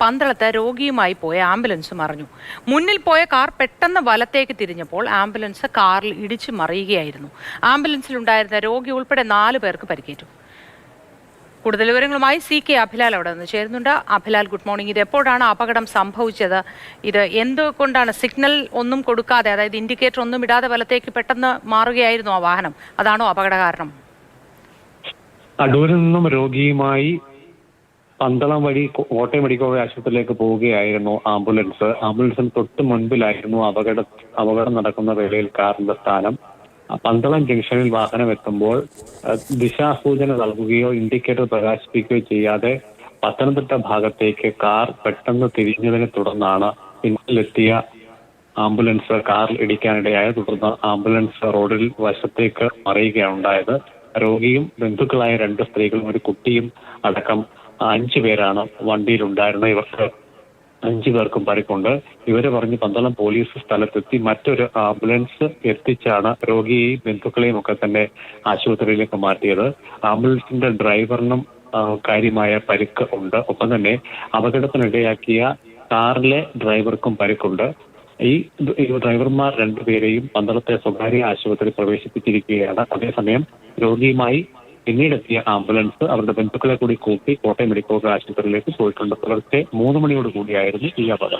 പന്തളത്ത് രോഗിയുമായി പോയ ആംബുലൻസ് മറിഞ്ഞു. മുന്നിൽ പോയ കാർ പെട്ടെന്ന് വലത്തേക്ക് തിരിഞ്ഞപ്പോൾ ആംബുലൻസ് കാറിൽ ഇടിച്ചു മറിയുകയായിരുന്നു. ആംബുലൻസിലുണ്ടായിരുന്ന രോഗി ഉൾപ്പെടെ നാല് പേർക്ക് പരിക്കേറ്റു. കൂടുതൽ വിവരങ്ങളുമായി സി കെ അഭിലാൽ അവിടെ നിന്ന് ചേരുന്നുണ്ട്. Abhilal good morning. ഇത് എപ്പോഴാണ് അപകടം സംഭവിച്ചത്? ഇത് എന്തുകൊണ്ടാണ് സിഗ്നൽ ഒന്നും കൊടുക്കാതെ അതായത് ഇൻഡിക്കേറ്റർ ഒന്നും ഇടാതെ വലത്തേക്ക് പെട്ടെന്ന് മാറുകയായിരുന്നു ആ വാഹനം? അതാണോ അപകട കാരണം? അടൂരിൽ നിന്നും രോഗിയുമായി പന്തളം വഴി കോട്ടയം മെഡിക്കൽ കോളേജ് ആശുപത്രിയിലേക്ക് പോവുകയായിരുന്നു ആംബുലൻസ്. ആംബുലൻസിന് തൊട്ട് മുൻപിലായിരുന്നു അപകട അപകടം നടക്കുന്ന വേളയിൽ കാറിന്റെ സ്ഥാനം. പന്തളം ജംഗ്ഷനിൽ വാഹനം എത്തുമ്പോൾ ദിശാസൂചന നൽകുകയോ ഇൻഡിക്കേറ്റർ പ്രകാശിപ്പിക്കുകയോ ചെയ്യാതെ പത്തനംതിട്ട ഭാഗത്തേക്ക് കാർ പെട്ടെന്ന് തിരിഞ്ഞതിനെ തുടർന്നാണ് പിന്നിലെത്തിയ ആംബുലൻസ് കാറിൽ ഇടിക്കാനിടയായത് തുടർന്ന് ആംബുലൻസ് റോഡിൽ വശത്തേക്ക് മറിയുകയാണ് ഉണ്ടായത്. രോഗിയും ബന്ധുക്കളായ രണ്ട് സ്ത്രീകളും ഒരു കുട്ടിയും അടക്കം അഞ്ചു പേരാണ് വണ്ടിയിലുണ്ടായിരുന്നത്. ഇവർക്ക് അഞ്ചു പേർക്കും പരിക്കുണ്ട്. ഇവരെ പറഞ്ഞ് പന്തളം പോലീസ് സ്ഥലത്തെത്തി മറ്റൊരു ആംബുലൻസ് എത്തിച്ചാണ് രോഗിയെയും ബന്ധുക്കളെയും ഒക്കെ തന്നെ ആശുപത്രിയിലേക്ക് മാറ്റിയത്. ആംബുലൻസിന്റെ ഡ്രൈവറിനും കാര്യമായ പരിക്ക് ഉണ്ട്. ഒപ്പം തന്നെ അപകടത്തിനിടയാക്കിയ കാറിലെ ഡ്രൈവർക്കും പരിക്കുണ്ട്. ഈ ഡ്രൈവർമാർ രണ്ടുപേരെയും പന്തളത്തെ സ്വകാര്യ ആശുപത്രി പ്രവേശിപ്പിച്ചിരിക്കുകയാണ്. അതേസമയം രോഗിയുമായി പിന്നീടെത്തിയ ആംബുലൻസ് അവരുടെ ബന്ധുക്കളെ കൂടി കൂട്ടി കോട്ടയം മെഡിക്കൽ കോളേജ് ആശുപത്രിയിലേക്ക് പോയിട്ടുണ്ട്. പുലർച്ചെ മൂന്ന് മണിയോട് കൂടിയായിരുന്നു ഈ അപകടം.